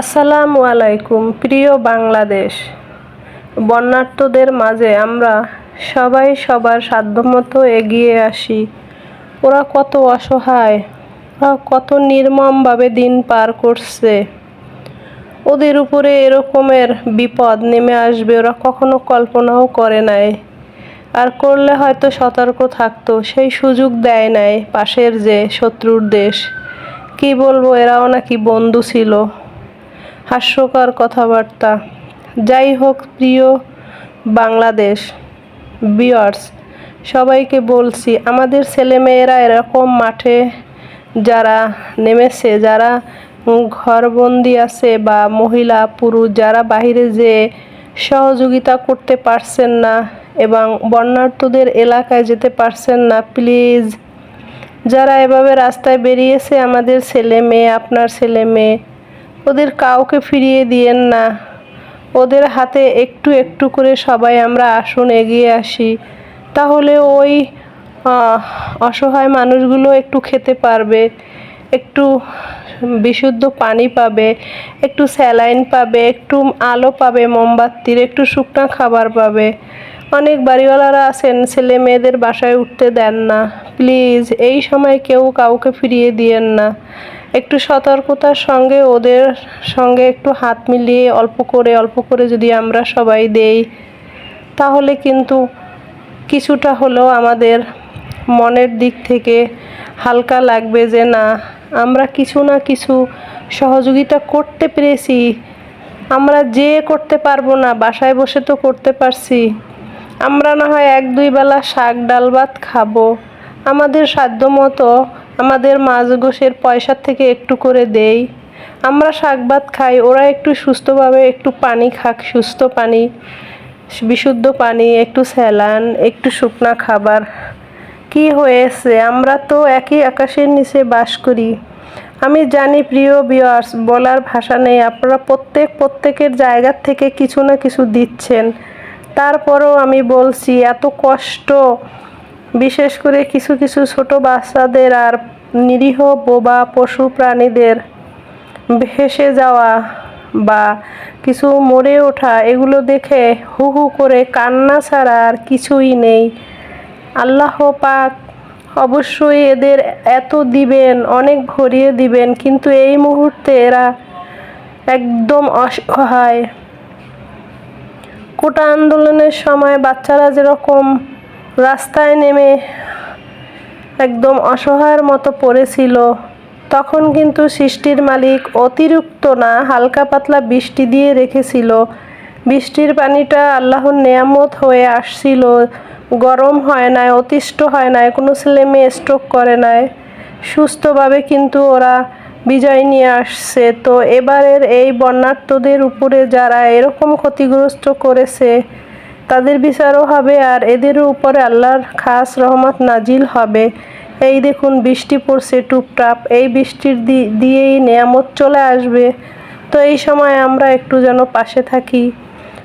আসসালামু আলাইকুম, প্রিয় বাংলাদেশ। বন্যার্থদের মাঝে আমরা সবাই সবার সাধ্যমতো এগিয়ে আসি। ওরা কত অসহায়, ওরা কত নির্মমভাবে দিন পার করছে। ওদের উপরে এরকমের বিপদ নেমে আসবে, ওরা কখনো কল্পনাও করে নাই। আর করলে হয়তো সতর্ক থাকতো, সেই সুযোগ দেয় নাই পাশের যে শত্রুর দেশ। কি বলব, এরাও নাকি বন্ধু ছিল। হাস্যকর কথাবার্তা। যাই হোক, প্রিয় বাংলাদেশ বিয়ার্স সবাইকে বলছি, আমাদের ছেলেমেয়েরা এরকম মাঠে যারা নেমেছে, যারা ঘরবন্দি আছে বা মহিলা, পুরুষ, যারা বাইরে যে সহযোগিতা করতে পারছেন না এবং বন্যার্থদের এলাকায় যেতে পারছেন না প্লিজ যারা এভাবে রাস্তায় বেরিয়েছে, আমাদের ছেলে মেয়ে আপনার ছেলে মেয়ে ওদের কাউকে ফিরিয়ে দিয়েন না। ওদের হাতে একটু একটু করে সবাই আমরা আসুন এগিয়ে আসি। তাহলে ওই অসহায় মানুষগুলো একটু খেতে পারবে, একটু বিশুদ্ধ পানি পাবে, একটু স্যালাইন পাবে, একটু আলো পাবে মোমবাতির, একটু শুকনা খাবার পাবে। অনেক বাড়িওয়ালারা আছেন, ছেলে মেয়েদের বাসায় উঠতে দেন না। প্লিজ, এই সময় কেউ কাউকে ফিরিয়ে দিয়েন না। একটু সতর্কতার সঙ্গে ওদের সঙ্গে একটু হাত মিলিয়ে অল্প করে অল্প করে যদি আমরা সবাই দেই, তাহলে কিন্তু কিছুটা হলেও আমাদের মনের দিক থেকে হালকা লাগবে যে না, আমরা কিছু না কিছু সহযোগিতা করতে পেরেছি। আমরা যে করতে পারব না, বাসায় বসে তো করতে পারছি। আমরা না হয় এক দুই বেলা শাক, ডাল, ভাত খাব। আমাদের সাধ্যমতো আমাদের মাছ গোশের পয়সার থেকে একটু করে দেই। আমরা শাক ভাত খাই, ওরা একটু সুস্থভাবে একটু পানি খাক, সুস্থ পানি, বিশুদ্ধ পানি, একটু স্যালান, একটু শুকনা খাবার। কি হয়েছে? আমরা তো একই আকাশের নিচে বাস করি। আমি জানি প্রিয় বিয়ার্স বলার ভাষা নেই। আপনারা প্রত্যেক, প্রত্যেকের জায়গার থেকে কিছু না কিছু দিচ্ছেন। তারপরও আমি বলছি, এত কষ্ট বিশেষ করে কিছু কিছু ছোট বাচ্চাদের আর নিরীহ বোবা পশু প্রাণীদের ভেসে যাওয়া বা কিছু মরে ওঠা, এগুলো দেখে হু হু করে কান্না ছাড়া আর কিছুই নেই। আল্লাহ পাক অবশ্যই এদের এত দিবেন, অনেক ভরিয়ে দিবেন, কিন্তু এই মুহূর্তে এরা একদম অসহায়। কোটা আন্দোলনের সময় বাচ্চারা যেরকম রাস্তায় নেমে একদম অসহায়ের মতো পড়েছিল। তখন কিন্তু সৃষ্টির মালিক অতিরিক্ত না, হালকা পাতলা বৃষ্টি দিয়ে রেখেছিল। বৃষ্টির পানিটা আল্লাহর নেয়ামত হয়ে আসছিল। গরম হয় নাই, অতিষ্ঠ হয় নাই, কোনো ছেলে মেয়ে স্ট্রোক করে নাই। সুস্থভাবে কিন্তু ওরা বিজয় নিয়ে আসছে। তো এবারের এই বন্যার্থদের উপরে যারা এরকম ক্ষতিগ্রস্ত করেছে তাদের বিচারও হবে আর এদেরও উপরে আল্লাহর খাস রহমত নাজিল হবে। এই দেখুন, বৃষ্টি পড়ছে টুপটাপ। এই বৃষ্টির দিয়েই নেয়ামত চলে আসবে। তো এই সময় আমরা একটু যেন পাশে থাকি।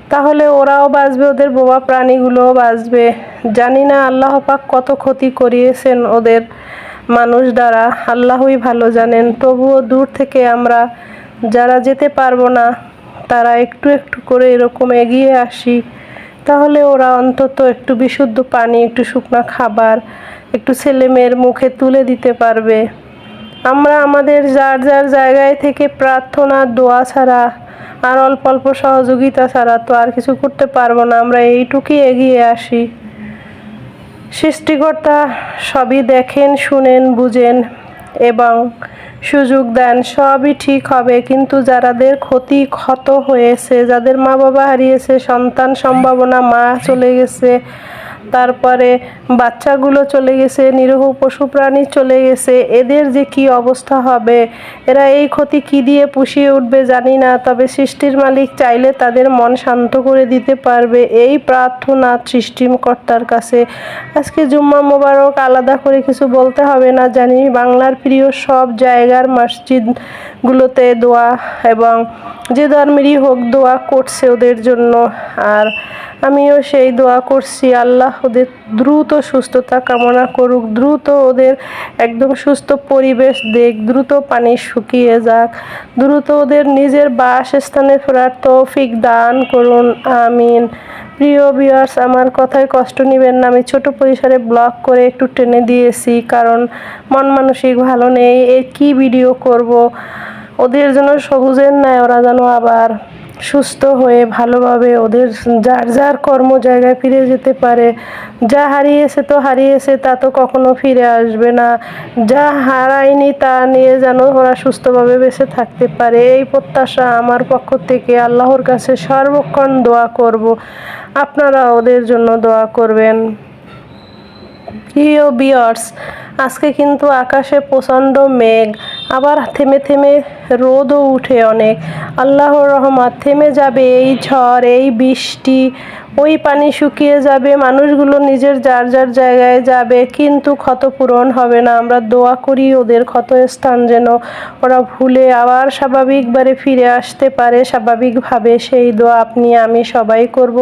তাহলে ওরাও বাঁচবে, ওদের বোবা প্রাণীগুলোও বাঁচবে। জানি না আল্লাহ পাক কত ক্ষতি করিয়েছেন ওদের মানুষ দ্বারা। আল্লাহই ভালো জানেন। তবুও দূর থেকে আমরা যারা যেতে পারব না, তারা একটু একটু করে এরকম এগিয়ে আসি। তাহলে ওরা অন্তত একটু বিশুদ্ধ পানি, একটু শুকনো খাবার, একটু ছেলে মেয়ের মুখে তুলে দিতে পারবে। আমরা আমাদের যার যার জায়গায় থেকে প্রার্থনা, দোয়া ছাড়া আর অল্প অল্প সহযোগিতা ছাড়া তো আর কিছু করতে পারব না। আমরা এইটুকুই এগিয়ে আসি। সৃষ্টিকর্তা সবই দেখেন, শুনেন, বুঝেন। এবং সুযোগ দেন, সবই ঠিক হবে। কিন্তু যারাদের ক্ষতি ক্ষত হয়েছে, যাদের মা বাবা হারিয়েছে, সন্তান সম্ভাবনা মা চলে গেছে তারপরে বাচ্চাগুলো চলে গেছে, নিরীহ পশু প্রাণী চলে গেছে, এদের যে কি অবস্থা হবে, এরা এই ক্ষতি কি দিয়ে পুষিয়ে উঠবে জানি না, তবে সৃষ্টির মালিক চাইলে তাদের মন শান্ত করে দিতে পারবে, এই প্রার্থনা সৃষ্টিকর্তার কাছে। আজকে জুম্মা মোবারক আলাদা করে কিছু বলতে হবে না, জানি বাংলার প্রিয় সব জায়গার মসজিদগুলোতে দোয়া এবং যে ধর্মেরই হোক দোয়া করছে ওদের জন্য, আর আমিও সেই দোয়া করছি, আল্লাহ ওদের দ্রুত সুস্থতা কামনা করুক, দ্রুত ওদের একদম সুস্থ পরিবেশ দেখ, দ্রুত পানি শুকিয়ে যাক, দ্রুত ওদের নিজের বাসস্থানে ফেরার তৌফিক দান করুন, আমিন। প্রিয় বিয়ার্স আমার কথায় কষ্ট নেবেন না, আমি ছোট পরিসরে ব্লগ করে একটু টেনে দিয়েছি, কারণ মন মানসিক ভালো নেই, এ কী ভিডিও করব? ওদের জন্য সবুজের ন্যায়, ওরা যেন আবার সুস্থ হয়ে ভালোভাবে ওদের যার যার কর্ম জায়গায় ফিরে যেতে পারে। যা হারিয়েছে তো হারিয়েছে, তা তো কখনো ফিরে আসবে না। যা হারায়নি তা নিয়ে যেন ওরা সুস্থভাবে বেঁচে থাকতে পারে। এই প্রত্যাশা আমার পক্ষ থেকে আল্লাহর কাছে সর্বক্ষণ দোয়া করব। আপনারা ওদের জন্য দোয়া করবেন। প্রিয় বিয়ার্স আজকে কিন্তু আকাশে প্রচণ্ড মেঘ, আবার থেমে থেমে রোদও উঠে অনেক। আল্লাহর রহমত, থেমে যাবে এই ঝড়, এই বৃষ্টি। ওই পানি শুকিয়ে যাবে, মানুষগুলো নিজের যার যার জায়গায় যাবে, কিন্তু ক্ষতপূরণ হবে না। আমরা দোয়া করি ওদের ক্ষত স্থান যেন ওরা ভুলে আবার স্বাভাবিকবারে ফিরে আসতে পারে। স্বাভাবিকভাবে সেই দোয়া আপনি, আমি সবাই করব।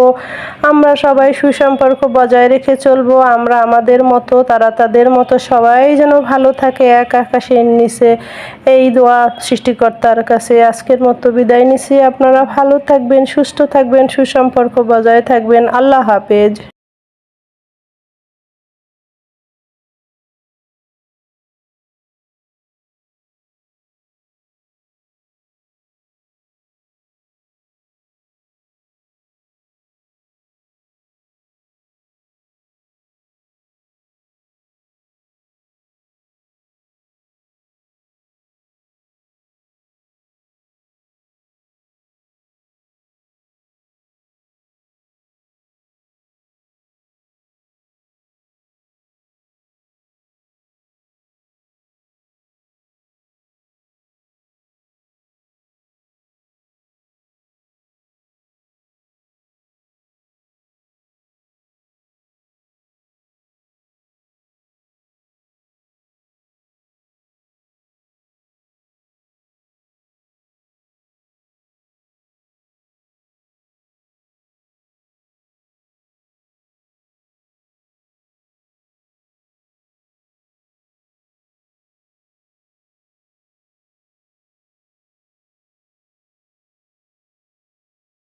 আমরা সবাই সুসম্পর্ক বজায় রেখে চলবো। আমরা আমাদের মতো, তারা তাদের মতো, সবাই যেন ভালো থাকে, এক আকাশের নিচে। এই দোয়া সৃষ্টিকর্তার কাছে আজকের মতো বিদায় নিছি আপনারা ভালো থাকবেন, সুস্থ থাকবেন, সুসম্পর্ক বজায় থাকবেন। আল্লাহ হাফেজ।